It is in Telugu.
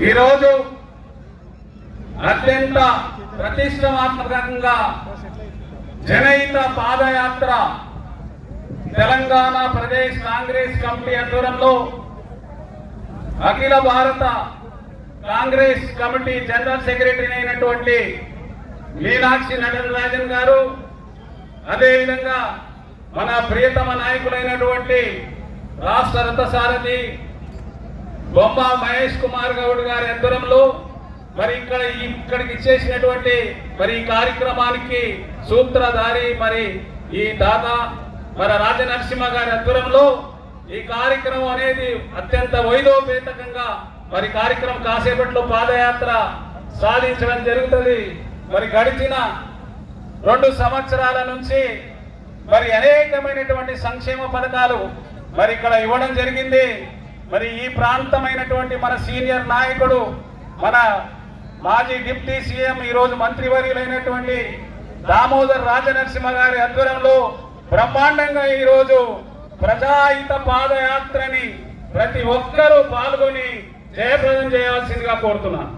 ఈరోజు అత్యంత ప్రతిష్టాత్మకంగా జనహిత పాదయాత్ర తెలంగాణ ప్రదేశ్ కాంగ్రెస్ కమిటీ ఆధ్వర్యంలో అఖిల భారత కాంగ్రెస్ కమిటీ జనరల్ సెక్రటరీ అయినటువంటి మీనాక్షి నటరాజన్ గారు అదేవిధంగా మన ప్రియతమ నాయకులైనటువంటి రాష్ట్ర రథసారథి బొమ్మ మహేష్ కుమార్ గౌడ్ గారి అందరంలో మరి ఇక్కడ ఇక్కడికి ఇచ్చేసినటువంటి మరి ఈ కార్యక్రమానికి సూత్రధారి మరి ఈ దాత మన రాజనరసింహ గారి ఆధ్వర్యంలో ఈ కార్యక్రమం అనేది అత్యంత వైదోపేతకంగా మరి కార్యక్రమం కాసేపట్లో పాదయాత్ర సాధించడం జరుగుతుంది. మరి గడిచిన రెండు సంవత్సరాల నుంచి మరి అనేకమైనటువంటి సంక్షేమ పథకాలు మరి ఇక్కడ ఇవ్వడం జరిగింది. మరి ఈ ప్రాంతమైనటువంటి మన సీనియర్ నాయకుడు మన మాజీ డిప్యూటీ సీఎం ఈరోజు మంత్రివర్యులైనటువంటి దామోదర్ రాజనరసింహ గారి ఆధ్వర్యంలో బ్రహ్మాండంగా ఈరోజు ప్రజాహిత పాదయాత్రని ప్రతి ఒక్కరూ పాల్గొని జయప్రదం చేయాల్సిందిగా కోరుతున్నాను.